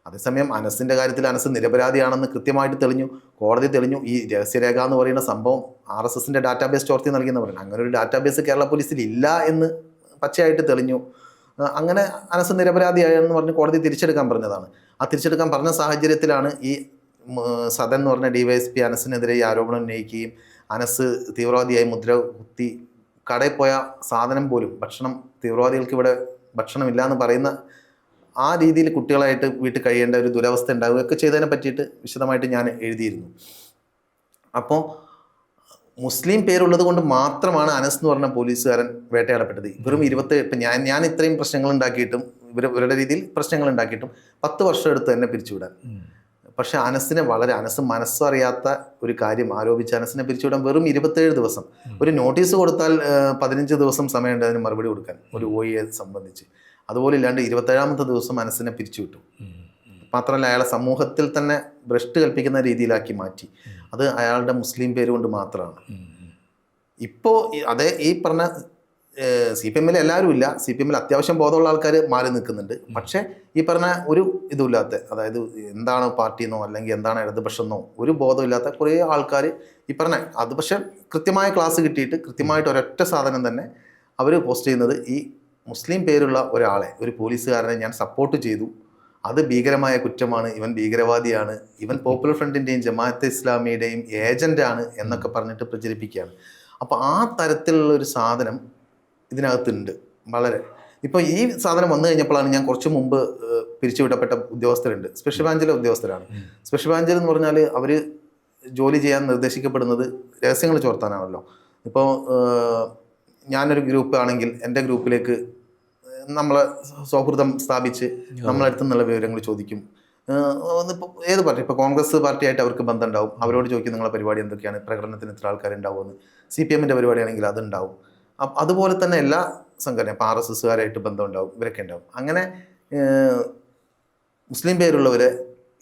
അതേസമയം അനസിന്റെ കാര്യത്തിൽ അനസ് നിരപരാധിയാണെന്ന് കൃത്യമായിട്ട് തെളിഞ്ഞു. കോടതി തെളിഞ്ഞു. ഈ രഹസ്യരേഖ എന്ന് പറയുന്ന സംഭവം ആർ എസ് എസിന്റെ ഡാറ്റാബേസ് ചോർത്തി നൽകിയെന്ന് പറയുന്നത് അങ്ങനെ ഒരു ഡാറ്റാബേസ് കേരള പോലീസിൽ ഇല്ല എന്ന് പച്ചയായിട്ട് തെളിഞ്ഞു. അങ്ങനെ അനസ് നിരപരാധിയായെന്ന് പറഞ്ഞ് കോടതി തിരിച്ചെടുക്കാൻ പറഞ്ഞതാണ്. ആ തിരിച്ചെടുക്കാൻ പറഞ്ഞ സാഹചര്യത്തിലാണ് ഈ സദൻ എന്ന് പറഞ്ഞ ഡിവൈഎസ്പി അനസിനെതിരെ ഈ ആരോപണം ഉന്നയിക്കുകയും അനസ് തീവ്രവാദിയായി മുദ്ര കുത്തി കടയിൽ പോയ സാധനം പോലും ഭക്ഷണം തീവ്രവാദികൾക്ക് ഇവിടെ ഭക്ഷണമില്ല എന്ന് പറയുന്ന ആ രീതിയിൽ കുട്ടികളായിട്ട് വീട്ടിൽ കഴിയേണ്ട ഒരു ദുരവസ്ഥ ഉണ്ടാവുകയൊക്കെ ചെയ്തതിനെ പറ്റിയിട്ട് വിശദമായിട്ട് ഞാൻ എഴുതിയിരുന്നു. അപ്പോൾ മുസ്ലിം പേരുള്ളത് കൊണ്ട് മാത്രമാണ് അനസ് എന്ന് പറഞ്ഞ പോലീസുകാരൻ വേട്ടയാടപ്പെട്ടത്. ഇവരും ഇരുപത്തി ഇപ്പം ഞാൻ ഞാൻ ഇത്രയും പ്രശ്നങ്ങൾ ഉണ്ടാക്കിയിട്ടും ഇവർ ഇവരുടെ രീതിയിൽ പ്രശ്നങ്ങൾ ഉണ്ടാക്കിയിട്ടും പത്ത് വർഷം എടുത്ത് തന്നെ പിരിച്ചുവിടാൻ. പക്ഷെ അനസിനെ വളരെ അനസ് മനസ്സറിയാത്ത ഒരു കാര്യം ആരോപിച്ച് അനസിനെ പിരിച്ചുവിടാൻ വെറും ഇരുപത്തേഴ് ദിവസം. ഒരു നോട്ടീസ് കൊടുത്താൽ പതിനഞ്ച് ദിവസം സമയമുണ്ട് അതിന് മറുപടി കൊടുക്കാൻ. ഒരു ഒ സംബന്ധിച്ച്. അതുപോലെ ഇല്ലാണ്ട് ഇരുപത്തേഴാമത്തെ ദിവസം മനസ്സിനെ പിരിച്ചു വിട്ടു. മാത്രമല്ല അയാളെ സമൂഹത്തിൽ തന്നെ ഭ്രഷ്ട് കൽപ്പിക്കുന്ന രീതിയിലാക്കി മാറ്റി. അത് അയാളുടെ മുസ്ലിം പേര് കൊണ്ട് മാത്രമാണ്. ഇപ്പോൾ അതേ ഈ പറഞ്ഞ സി പി എമ്മിൽ എല്ലാവരും ഇല്ല. സി പി എമ്മിൽ അത്യാവശ്യം ബോധമുള്ള ആൾക്കാർ മാറി നിൽക്കുന്നുണ്ട്. പക്ഷേ ഈ പറഞ്ഞ ഒരു ഇതുമില്ലാത്ത അതായത് എന്താണ് പാർട്ടി എന്നോ അല്ലെങ്കിൽ എന്താണ് ഇടതുപക്ഷം എന്നോ ഒരു ബോധമില്ലാത്ത കുറേ ആൾക്കാർ ഈ പറഞ്ഞ അത് പക്ഷേ കൃത്യമായ ക്ലാസ് കിട്ടിയിട്ട് കൃത്യമായിട്ട് ഒരൊറ്റ സാധനം തന്നെ അവർ പോസ്റ്റ് ചെയ്യുന്നത് ഈ മുസ്ലിം പേരുള്ള ഒരാളെ ഒരു പോലീസുകാരനെ ഞാൻ സപ്പോർട്ട് ചെയ്തു. അത് ഭീകരമായ കുറ്റമാണ്. ഇവൻ ഭീകരവാദിയാണ്. ഇവൻ പോപ്പുലർ ഫ്രണ്ടിന്റെയും ജമാഅത്തെ ഇസ്ലാമിയുടെയും ഏജന്റാണ് എന്നൊക്കെ പറഞ്ഞിട്ട് പ്രചരിപ്പിക്കുകയാണ്. അപ്പോൾ ആ തരത്തിലുള്ള ഒരു സാധനം ഇതിനകത്തുണ്ട്. വളരെ. ഇപ്പോൾ ഈ സാധനം വന്നു കഴിഞ്ഞപ്പോഴാണ് ഞാൻ കുറച്ച് മുമ്പ് പിരിച്ചുവിടപ്പെട്ട ഉദ്യോഗസ്ഥരുണ്ട്. സ്പെഷ്യൽ ബ്രാഞ്ചിലെ ഉദ്യോഗസ്ഥരാണ്. സ്പെഷ്യൽ ബ്രാഞ്ചിൽ എന്ന് പറഞ്ഞാൽ അവർ ജോലി ചെയ്യാൻ നിർദ്ദേശിക്കപ്പെടുന്നത് രഹസ്യങ്ങൾ ചോർത്താനാണല്ലോ. ഇപ്പോൾ ഞാനൊരു ഗ്രൂപ്പ് ആണെങ്കിൽ എന്റെ ഗ്രൂപ്പിലേക്ക് നമ്മളെ സൗഹൃദം സ്ഥാപിച്ച് നമ്മളടുത്ത് നിന്നുള്ള വിവരങ്ങൾ ചോദിക്കും. ഏത് പാർട്ടി? ഇപ്പോൾ കോൺഗ്രസ് പാർട്ടിയായിട്ട് അവർക്ക് ബന്ധം ഉണ്ടാവും അവരോട് ചോദിക്കും നിങ്ങളുടെ പരിപാടി എന്തൊക്കെയാണ്? പ്രകടനത്തിന് ഇത്ര ആൾക്കാരുണ്ടാവുമെന്ന്. സി പി എമ്മിന്റെ പരിപാടിയാണെങ്കിൽ അതുണ്ടാവും. അതുപോലെ തന്നെ എല്ലാ സംഘടന ഇപ്പോൾ ആർ എസ് എസ്സുകാരായിട്ട് ബന്ധം ഉണ്ടാവും ഇവരൊക്കെ ഉണ്ടാവും. അങ്ങനെ മുസ്ലിം പേരുള്ളവരെ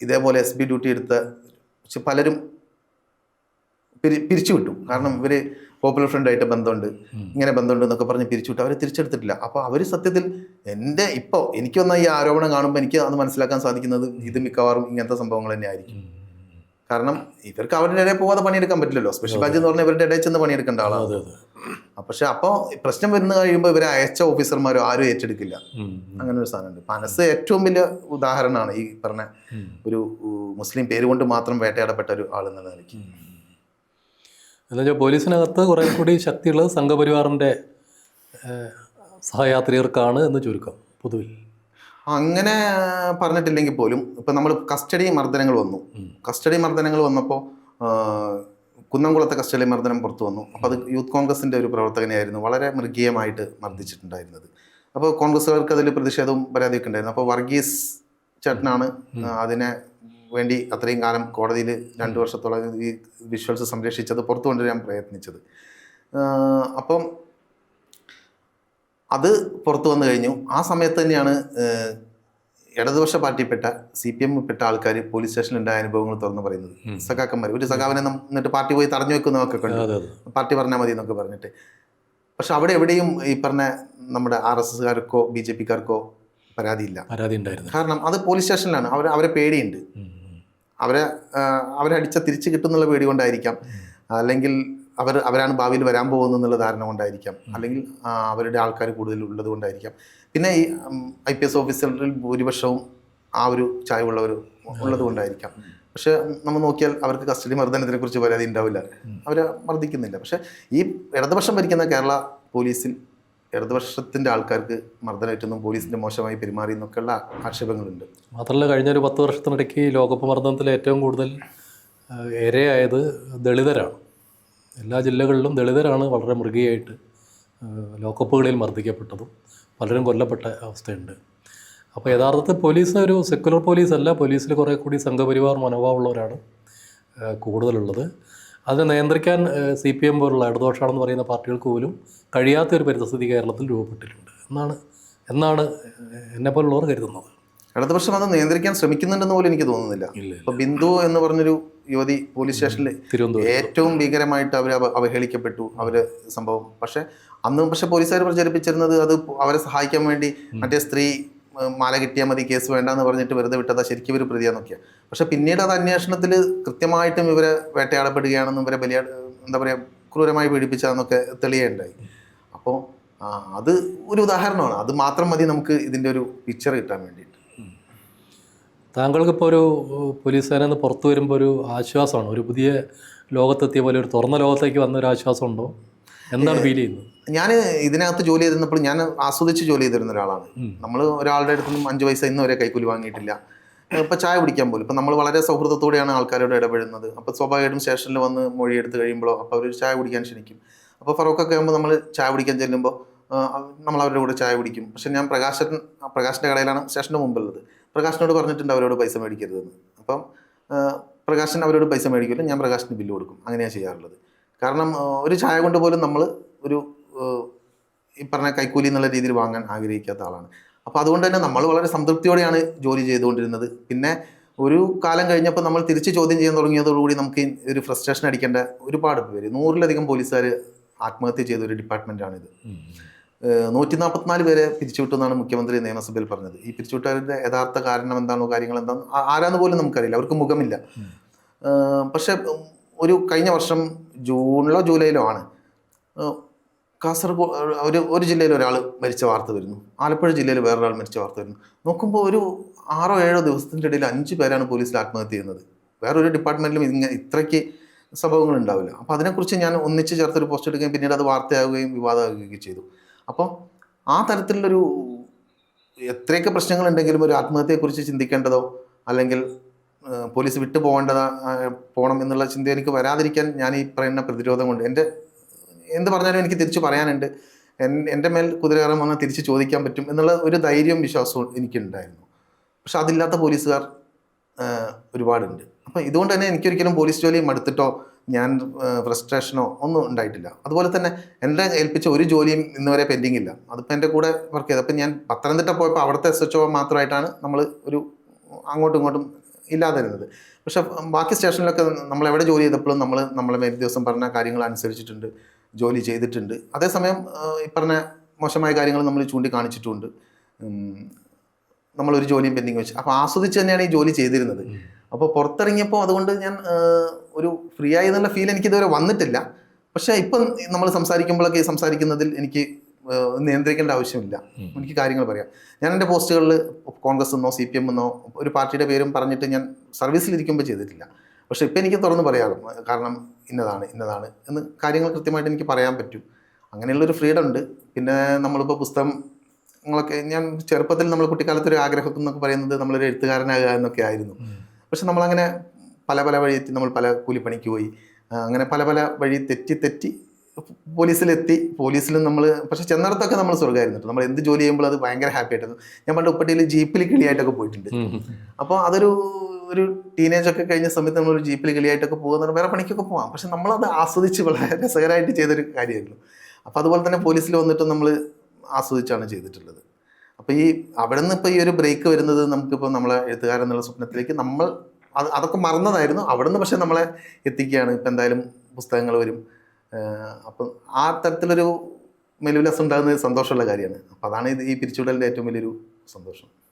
ഇതേപോലെ എസ് ബി ഡ്യൂട്ടി എടുത്ത പലരും പിരി പിരിച്ചുവിട്ടു. കാരണം ഇവർ പോപ്പുലർ ഫ്രണ്ടായിട്ട് ബന്ധമുണ്ട്. ഇങ്ങനെ ബന്ധമുണ്ട് എന്നൊക്കെ പറഞ്ഞ് പിരിച്ചുവിട്ട് അവരെ തിരിച്ചെടുത്തിട്ടില്ല. അപ്പോൾ അവർ സത്യത്തിൽ എന്റെ ഇപ്പോൾ എനിക്ക് വന്ന ഈ ആരോപണം കാണുമ്പോൾ എനിക്ക് അത് മനസ്സിലാക്കാൻ സാധിക്കുന്നത് ഇത് മിക്കവാറും ഇങ്ങനത്തെ സംഭവങ്ങൾ തന്നെ ആയിരിക്കും കാരണം ഇവർക്ക് അവരുടെ ഇടയിൽ പോകാതെ പണിയെടുക്കാൻ പറ്റില്ലല്ലോ. സ്പെഷ്യൽ ബാച്ച് എന്ന് പറഞ്ഞാൽ ഇവരുടെ ഇടയിൽ ചെന്ന് പണിയെടുക്കേണ്ട ആളാണ്. അതെ. അതെ ആ, പക്ഷെ അപ്പോൾ പ്രശ്നം വരുന്ന കഴിയുമ്പോൾ ഇവരെ അയച്ച ഓഫീസർമാരും ആരും ഏറ്റെടുക്കില്ല. അങ്ങനെ ഒരു സാധനമുണ്ട്. മനസ്സ് ഏറ്റവും വലിയ ഉദാഹരണമാണ് ഈ പറഞ്ഞ ഒരു മുസ്ലിം പേര് കൊണ്ട് മാത്രം വേട്ടയാടപ്പെട്ട ഒരു ആളെന്നുള്ള നിലയ്ക്ക്. എന്ന് വെച്ചാൽ പോലീസിനകത്ത് കുറേ കൂടി ശക്തിയുള്ളത് സംഘപരിവാറിന്റെ സഹയാത്രികർക്കാണ് എന്ന് ചുരുക്കം പൊതുവിൽ. അങ്ങനെ പറഞ്ഞിട്ടില്ലെങ്കിൽ പോലും ഇപ്പം നമ്മൾ കസ്റ്റഡി മർദ്ദനങ്ങൾ വന്നു. കസ്റ്റഡി മർദ്ദനങ്ങൾ വന്നപ്പോൾ കുന്നംകുളത്തെ കസ്റ്റഡി മർദ്ദനം പുറത്തു വന്നു. അപ്പോൾ അത് യൂത്ത് കോൺഗ്രസിന്റെ ഒരു പ്രവർത്തകനെയായിരുന്നു. വളരെ മൃഗീയമായിട്ട് മർദ്ദിച്ചിട്ടുണ്ടായിരുന്നത്. അപ്പോൾ കോൺഗ്രസ്സുകാർക്ക് അതിൽ പ്രതിഷേധവും പരാതിയൊക്കെ ഉണ്ടായിരുന്നു. അപ്പോൾ വർഗീസ് ചേട്ടനാണ് അതിനെ വേണ്ടി അത്രയും കാലം കോടതിയിൽ രണ്ട് വർഷത്തോളം ഈ വിഷ്വൽസ് സംരക്ഷിച്ചത് പുറത്തു കൊണ്ടുവരാൻ പ്രയത്നിച്ചത്. അപ്പം അത് പുറത്തു വന്നു കഴിഞ്ഞു. ആ സമയത്ത് തന്നെയാണ് ഇടതുപക്ഷ പാർട്ടിയിൽപ്പെട്ട സി പി എമ്മിൽപ്പെട്ട ആൾക്കാർ പോലീസ് സ്റ്റേഷനിൽ ഉണ്ടായ അനുഭവങ്ങൾ തുറന്നു പറയുന്നത്. സഖാക്കന്മാർ ഒരു സഖാവിനെ എന്നിട്ട് പാർട്ടി പോയി തടഞ്ഞു വെക്കുന്നതൊക്കെ കണ്ടു പാർട്ടി പറഞ്ഞാൽ മതി എന്നൊക്കെ പറഞ്ഞിട്ട്. പക്ഷെ അവിടെ എവിടെയും ഈ പറഞ്ഞ നമ്മുടെ ആർ എസ് എസ്കാർക്കോ ബി ജെ പിക്കാർക്കോ പരാതിയില്ല. പരാതി ഉണ്ടായിരുന്നു കാരണം അത് പോലീസ് സ്റ്റേഷനിലാണ് അവർ അവരെ പേടിയുണ്ട്. അവരെ അവരെ അടിച്ച തിരിച്ചു കിട്ടുന്നുള്ള പേടി കൊണ്ടായിരിക്കാം. അല്ലെങ്കിൽ അവർ അവരാണ് ഭാവിയിൽ വരാൻ പോകുന്നത് എന്നുള്ള ധാരണ കൊണ്ടായിരിക്കാം. അല്ലെങ്കിൽ അവരുടെ ആൾക്കാർ കൂടുതൽ ഉള്ളത് കൊണ്ടായിരിക്കാം. പിന്നെ ഈ ഐ പി എസ് ഓഫീസറിൽ ഭൂരിപക്ഷവും ആ ഒരു ചായവുള്ളവർ ഉള്ളത് കൊണ്ടായിരിക്കാം. പക്ഷെ നമ്മൾ നോക്കിയാൽ അവർക്ക് കസ്റ്റഡി മർദ്ദനത്തിനെ കുറിച്ച് പരാതി ഉണ്ടാവില്ല. അവരെ മർദ്ദിക്കുന്നില്ല. പക്ഷേ ഈ ഇടതുപക്ഷം ഭരിക്കുന്ന കേരള പോലീസിൽ ഇടതുപക്ഷത്തിന്റെ ആൾക്കാർക്ക് മർദ്ദനേറ്റെന്നും പോലീസിന്റെ മോശമായി പെരുമാറി എന്നൊക്കെയുള്ള ആക്ഷേപങ്ങളുണ്ട്. മാത്രമല്ല കഴിഞ്ഞ ഒരു പത്ത് വർഷത്തിനിടയ്ക്ക് ലോകകപ്പ് മർദ്ദനത്തിൽ ഏറ്റവും കൂടുതൽ ഇരയായത് ദളിതരാണ്. എല്ലാ ജില്ലകളിലും ദളിതരാണ് വളരെ മൃഗീയായിട്ട് ലോക്കപ്പുകളിൽ മർദ്ദിക്കപ്പെട്ടതും പലരും കൊല്ലപ്പെട്ട അവസ്ഥയുണ്ട്. അപ്പോൾ യഥാർത്ഥത്തിൽ പോലീസ് ഒരു സെക്കുലർ പോലീസ് അല്ല പോലീസിൽ കുറേ കൂടി സംഘപരിവാർ മനോഭാവമുള്ളവരാണ് കൂടുതലുള്ളത്. അതിനെ നിയന്ത്രിക്കാൻ സി പി എം പോലുള്ള ഇടതുപക്ഷമാണെന്ന് പറയുന്ന പാർട്ടികൾക്ക് പോലും കഴിയാത്ത ഒരു പരിസ്ഥിതി കേരളത്തിൽ രൂപപ്പെട്ടിട്ടുണ്ട്. എന്നാണ് എന്നാണ് എന്നെപ്പോലുള്ളവർ കരുതുന്നത്. ഇടതുപക്ഷം അത് നിയന്ത്രിക്കാൻ ശ്രമിക്കുന്നുണ്ടെന്ന് പോലും എനിക്ക് തോന്നുന്നില്ല. ഇപ്പൊ ബിന്ദു എന്ന് പറഞ്ഞൊരു യുവതി പോലീസ് സ്റ്റേഷനിൽ ഏറ്റവും ഭീകരമായിട്ട് അവർ അവഹേളിക്കപ്പെട്ടു അവർ സംഭവം. പക്ഷെ അന്ന് പക്ഷെ പോലീസുകാർ പ്രചരിപ്പിച്ചിരുന്നത് അത് അവരെ സഹായിക്കാൻ വേണ്ടി മറ്റേ സ്ത്രീ മാല കിട്ടിയാൽ മതി കേസ് വേണ്ടെന്ന് പറഞ്ഞിട്ട് വെറുതെ വിട്ടതാ ശരിക്കും ഇവർ പ്രതിയാന്നൊക്കെയാണ് പക്ഷേ പിന്നീട് അത് അന്വേഷണത്തിൽ കൃത്യമായിട്ടും ഇവരെ വേട്ടയാടപ്പെടുകയാണെന്നും ഇവരെ ബലിയാ എന്താ പറയുക ക്രൂരമായി പീഡിപ്പിച്ചതെന്നൊക്കെ തെളിയുണ്ടായി. അപ്പോൾ അത് ഒരു ഉദാഹരണമാണ്. അത് മാത്രം മതി നമുക്ക് ഇതിന്റെ ഒരു പിക്ചർ കിട്ടാൻ വേണ്ടിയിട്ട്. താങ്കൾക്കിപ്പോൾ ഒരു പോലീസ് നിന്ന് പുറത്തു വരുമ്പോൾ ഒരു ആശ്വാസമാണ്? ഒരു പുതിയ ലോകത്തെത്തിയ പോലെ ഒരു തുറന്ന ലോകത്തേക്ക് വന്ന ഒരു ആശ്വാസം ഉണ്ടോ എന്താണ് ഫീൽ ചെയ്യുന്നത്? ഞാൻ ഇതിനകത്ത് ജോലി ചെയ്തിരുന്നപ്പോൾ ഞാൻ ആസ്വദിച്ച് ജോലി ചെയ്തിരുന്ന ഒരാളാണ്. നമ്മൾ ഒരാളുടെ അടുത്തും അഞ്ച് പൈസ ഇന്ന് വരെ കൈക്കൂലി വാങ്ങിയിട്ടില്ല. ഇപ്പം ചായ കുടിക്കാൻ പോലും. ഇപ്പം നമ്മൾ വളരെ സൗഹൃദത്തോടെയാണ് ആൾക്കാരോട് ഇടപെടുന്നത് അപ്പോൾ സ്വാഭാവികമായിട്ടും സ്റ്റേഷനിൽ വന്ന് മൊഴി എടുത്ത് കഴിയുമ്പോൾ അപ്പോൾ അവർ ചായ കുടിക്കാൻ ക്ഷണിക്കും. അപ്പോൾ ഫറോക്കൊക്കെ ആകുമ്പോൾ നമ്മൾ ചായ കുടിക്കാൻ ചെല്ലുമ്പോൾ നമ്മൾ അവരുടെ കൂടെ ചായ കുടിക്കും. പക്ഷെ ഞാൻ പ്രകാശൻ പ്രകാശിന്റെ കടയിലാണ് സ്റ്റേഷന്റെ മുമ്പുള്ളത് പ്രകാശിനോട് പറഞ്ഞിട്ടുണ്ട് അവരോട് പൈസ മേടിക്കരുതെന്ന്. അപ്പം പ്രകാശൻ അവരോട് പൈസ മേടിക്കില്ല ഞാൻ പ്രകാശിന് ബില്ല് കൊടുക്കും. അങ്ങനെയാണ് ചെയ്യാറുള്ളത്. കാരണം ഒരു ചായ കൊണ്ട് പോലും നമ്മൾ ഒരു ഈ പറഞ്ഞ കൈക്കൂലി എന്നുള്ള രീതിയിൽ വാങ്ങാൻ ആഗ്രഹിക്കാത്ത ആളാണ്. അപ്പോൾ അതുകൊണ്ട് തന്നെ നമ്മൾ വളരെ സംതൃപ്തിയോടെയാണ് ജോലി ചെയ്തുകൊണ്ടിരുന്നത്. പിന്നെ ഒരു കാലം കഴിഞ്ഞപ്പോൾ നമ്മൾ തിരിച്ച് ചോദ്യം ചെയ്യാൻ തുടങ്ങിയതോടുകൂടി നമുക്ക് ഒരു ഫ്രസ്ട്രേഷൻ അടിക്കേണ്ട ഒരുപാട് പേര് നൂറിലധികം പോലീസുകാർ ആത്മഹത്യ ചെയ്ത ഒരു ഡിപ്പാർട്ട്മെന്റാണിത് നൂറ്റി നാൽപ്പത്തിനാല് പേരെ പിരിച്ചുവിട്ടു എന്നാണ് മുഖ്യമന്ത്രി നിയമസഭയിൽ പറഞ്ഞത്. ഈ പിരിച്ചുവിട്ടവരുടെ യഥാർത്ഥ കാരണം എന്താണോ കാര്യങ്ങൾ എന്താണോ ആരാന്ന് പോലും നമുക്കറിയില്ല. അവർക്ക് മുഖമില്ല. പക്ഷെ ഒരു കഴിഞ്ഞ വർഷം ജൂണിലോ ജൂലൈയിലോ ആണ്. കാസർഗോഡ് ഒരു ഒരു ജില്ലയിൽ ഒരാൾ മരിച്ച വാർത്ത വരുന്നു. ആലപ്പുഴ ജില്ലയിൽ വേറൊരാൾ മരിച്ച വാർത്ത വരുന്നു. നോക്കുമ്പോൾ ഒരു ആറോ ഏഴോ ദിവസത്തിന്റെ ഇടയിൽ അഞ്ച് പേരാണ് പോലീസിൽ ആത്മഹത്യ ചെയ്യുന്നത്. വേറൊരു ഡിപ്പാർട്ട്മെന്റിലും ഇങ്ങനെ ഇത്രയ്ക്ക് സംഭവങ്ങൾ ഉണ്ടാവില്ല. അപ്പോൾ അതിനെക്കുറിച്ച് ഞാൻ ഒന്നിച്ച് ചേർത്തൊരു പോസ്റ്റ് എടുക്കുകയും പിന്നീട് അത് വാർത്തയാവുകയും വിവാദമാകുകയും ചെയ്തു. അപ്പോൾ ആ തരത്തിലുള്ളൊരു എത്രയൊക്കെ പ്രശ്നങ്ങളുണ്ടെങ്കിലും ഒരു ആത്മഹത്യയെക്കുറിച്ച് ചിന്തിക്കേണ്ടതോ അല്ലെങ്കിൽ പോലീസ് വിട്ടു പോകേണ്ടതാ പോകണം എന്നുള്ള ചിന്ത എനിക്ക് വരാതിരിക്കാൻ ഞാൻ ഈ പറയുന്ന പ്രതിരോധം കൊണ്ട് എന്റെ എന്ത് പറഞ്ഞാലും എനിക്ക് തിരിച്ചു പറയാനുണ്ട്. എൻ- എന്റെ മേൽ കുതിരകാരം വന്നാൽ തിരിച്ച് ചോദിക്കാൻ പറ്റും എന്നുള്ള ഒരു ധൈര്യവും വിശ്വാസവും എനിക്കുണ്ടായിരുന്നു. പക്ഷെ അതില്ലാത്ത പോലീസുകാർ ഒരുപാടുണ്ട്. അപ്പം ഇതുകൊണ്ട് തന്നെ എനിക്കൊരിക്കലും പോലീസ് ജോലി മടുത്തിട്ടോ ഞാൻ ഫ്രസ്ട്രേഷനോ ഒന്നും ഉണ്ടായിട്ടില്ല. അതുപോലെ തന്നെ എന്റെ ഏൽപ്പിച്ച ഒരു ജോലിയും ഇന്ന് വരെ പെൻഡിങ് ഇല്ല അതിപ്പോൾ എന്റെ കൂടെ വർക്ക് ചെയ്ത് അപ്പം ഞാൻ പത്തനംതിട്ട പോയപ്പോൾ അവിടുത്തെ എസ് എച്ച് ഒ മാത്രമായിട്ടാണ് നമ്മൾ ഒരു അങ്ങോട്ടും ഇങ്ങോട്ടും ഇല്ലാതിരുന്നത് പക്ഷെ ബാക്കി സ്റ്റേഷനിലൊക്കെ നമ്മൾ എവിടെ ജോലി ചെയ്തപ്പോഴും നമ്മൾ നമ്മളെ മേൽ ദിവസം പറഞ്ഞ കാര്യങ്ങൾ അനുസരിച്ചിട്ടുണ്ട് ജോലി ചെയ്തിട്ടുണ്ട്. അതേസമയം ഈ പറഞ്ഞ മോശമായ കാര്യങ്ങൾ നമ്മൾ ചൂണ്ടിക്കാണിച്ചിട്ടുണ്ട്. നമ്മളൊരു ജോലിയും പെൻഡിങ് വെച്ച്. അപ്പോൾ ആസ്വദിച്ച് തന്നെയാണ് ഈ ജോലി ചെയ്തിരുന്നത്. അപ്പോൾ പുറത്തിറങ്ങിയപ്പോൾ അതുകൊണ്ട് ഞാൻ ഒരു ഫ്രീ ആയി എന്നുള്ള ഫീൽ എനിക്കിതുവരെ വന്നിട്ടില്ല. പക്ഷേ ഇപ്പം നമ്മൾ സംസാരിക്കുമ്പോഴൊക്കെ ഈ സംസാരിക്കുന്നതിൽ എനിക്ക് നിയന്ത്രിക്കേണ്ട ആവശ്യമില്ല. എനിക്ക് കാര്യങ്ങൾ പറയാം. ഞാൻ എന്റെ പോസ്റ്റുകളിൽ കോൺഗ്രസ് എന്നോ സി പി എം എന്നോ ഒരു പാർട്ടിയുടെ പേരും പറഞ്ഞിട്ട് ഞാൻ സർവീസിലിരിക്കുമ്പോൾ ചെയ്തിട്ടില്ല. പക്ഷേ ഇപ്പം എനിക്ക് തുറന്ന് പറയാറും കാരണം ഇന്നതാണ് ഇന്നതാണ് എന്ന് കാര്യങ്ങൾ കൃത്യമായിട്ട് എനിക്ക് പറയാൻ പറ്റും. അങ്ങനെയുള്ളൊരു ഫ്രീഡം ഉണ്ട് പിന്നെ നമ്മളിപ്പോൾ പുസ്തകങ്ങളൊക്കെ ഞാൻ ചെറുപ്പത്തിൽ നമ്മൾ കുട്ടിക്കാലത്തൊരു ആഗ്രഹം എന്നൊക്കെ പറയുന്നത് നമ്മളൊരു എഴുത്തുകാരനാകുക എന്നൊക്കെ ആയിരുന്നു. പക്ഷെ നമ്മളങ്ങനെ പല പല വഴി നമ്മൾ പല കൂലിപ്പണിക്ക് പോയി. അങ്ങനെ പല പല വഴി തെറ്റി തെറ്റി പോലീസിലെത്തി പോലീസിൽ നമ്മൾ പക്ഷെ ചെന്നിടത്തൊക്കെ നമ്മൾ സ്വർഗമായിരുന്നു. നമ്മൾ എന്ത് ജോലി ചെയ്യുമ്പോൾ അത് ഭയങ്കര ഹാപ്പി ആയിട്ടായിരുന്നു. ഞാൻ പണ്ട് ഉപ്പട്ടിയിൽ ജീപ്പിൽ കിളിയായിട്ടൊക്കെ പോയിട്ടുണ്ട്. അപ്പോൾ അതൊരു ഒരു ടീനേജ് ഒക്കെ കഴിഞ്ഞ സമയത്ത് നമ്മളൊരു ജീപ്പിൽ കിളിയായിട്ടൊക്കെ പോകുന്ന വേറെ പണിക്കൊക്കെ പോകാം പക്ഷെ നമ്മളത് ആസ്വദിച്ച് വളരെ രസകരമായിട്ട് ചെയ്തൊരു കാര്യമായിരുന്നു. അപ്പോൾ അതുപോലെ തന്നെ പോലീസിൽ വന്നിട്ട് നമ്മൾ ആസ്വദിച്ചാണ് ചെയ്തിട്ടുള്ളത്. അപ്പോൾ ഈ അവിടെ നിന്ന് ഇപ്പോൾ ഈ ഒരു ബ്രേക്ക് വരുന്നത് നമുക്കിപ്പോൾ നമ്മളെ എഴുത്തുകാരൻ എന്നുള്ള സ്വപ്നത്തിലേക്ക് നമ്മൾ അത് അതൊക്കെ മറന്നതായിരുന്നു. അവിടെ നിന്ന് പക്ഷേ നമ്മളെ എത്തിക്കുകയാണ്. ഇപ്പം എന്തായാലും പുസ്തകങ്ങൾ വരും. അപ്പം ആ തരത്തിലൊരു മെലുവിലസ് ഉണ്ടാകുന്നത് സന്തോഷമുള്ള കാര്യമാണ്. അപ്പോൾ അതാണ് ഇത് ഈ പിരിച്ചുവിടലിന്റെ ഏറ്റവും വലിയൊരു സന്തോഷം.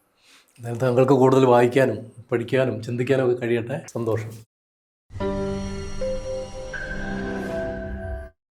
താങ്കൾക്ക് കൂടുതൽ വായിക്കാനും പഠിക്കാനും ചിന്തിക്കാനും ഒക്കെ കഴിയട്ടെ. സന്തോഷം.